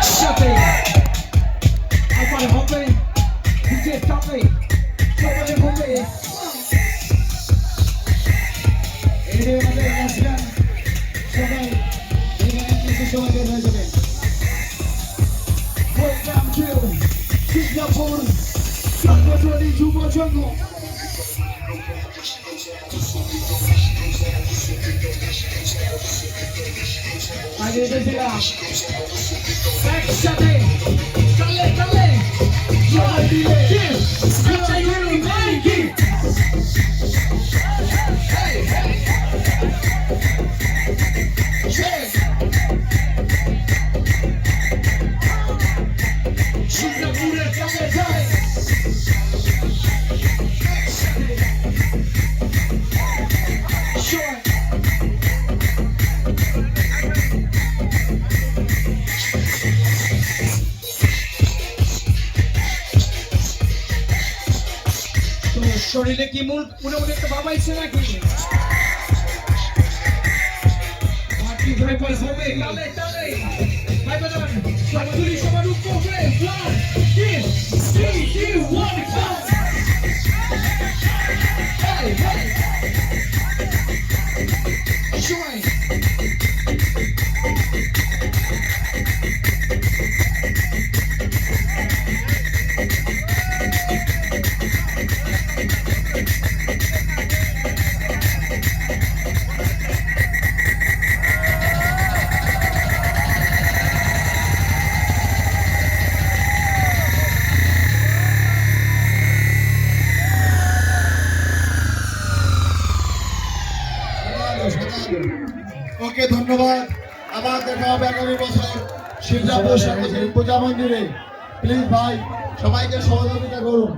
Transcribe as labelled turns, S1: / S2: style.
S1: একসাথে একবার হবে চাপে সবাই হবে যে আমাদের নাচগান সবাই এখানে কিছু সময় বের হয়ে যাবে welcome to Singapore agradecer a Sextate Kale Kale Yodile Kiss Yodile Nike Hey শরীরে কি মূল মোটামুটি একটা বাবাইছে নাকি? সবার উপরে hey.
S2: ওকে ধন্যবাদ। আবার দেখা হবে আগামী বছর সিঙ্গাপুর পূজা মন্দিরে। প্লিজ ভাই, সবাইকে সহযোগিতা করুন।